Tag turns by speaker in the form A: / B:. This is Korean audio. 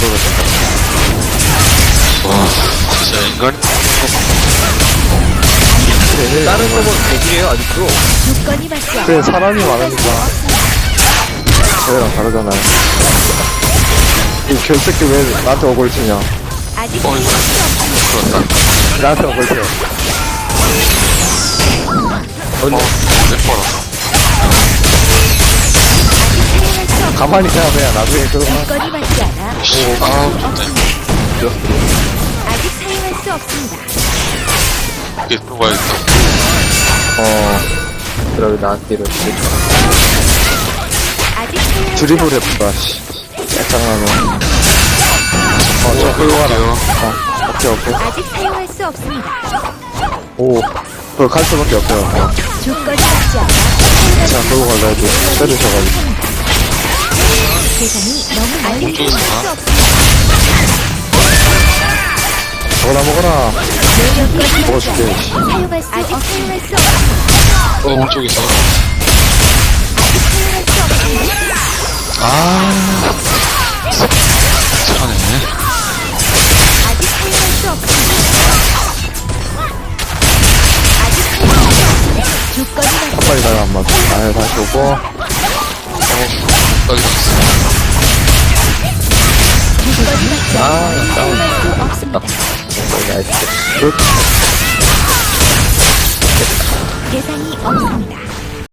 A: 그러겠다.
B: 와, 진짜 인간?
C: 다른 서버는 대기해요 아직도
D: 조건이 맞지 않아
A: 그래, 사람이 많으니까. 그래랑 다르잖아요. 이 결새끼 왜 나한테 억울 치냐.
D: 아직
B: 어, 그렇다.
A: 나한테 억울 쳐.
B: 어, 몇 번.
D: 사용할 수
A: 가만히 생각해야 나중에 그거
D: 조건이 맞지 않아
B: 씨, 아, 진짜.
D: 아직 사용할 수 없습니다
B: 이게 또 가야겠다.
A: 어,
C: 그러면 나한테 이런 게
D: 아직 사용할 수
A: 드리블 해봐, 씨. 짜증나네. 어, 저 끌고 가라. 어, 오케이, 오케이.
D: 아직 사용할 수 없습니다
A: 오, 그걸 갈 수밖에 없어요.
D: 조건이 맞지 않아
A: 자, 끌고 갈라 해도 때리셔가지고.
D: 대상이 너무
B: 오른쪽에서
D: 사용할 수
A: 먹어라, 먹어라. 먹어줄게,
D: 않아
A: 씨.
D: 사용할 수 아직 사용할 수 없습니다
B: 어,
D: 사용할 수 없습니다
B: 아, 차네.
D: 아직 사용할 수 없습니다 아직 사용할 수 없습니다 조건이 맞지
A: 빨리 가라, 안 맞아. 아, 다시 오고.
B: 어, 갔어.
D: 아
C: 다운 어, 나이스
A: 끝.
D: 대상이 없습니다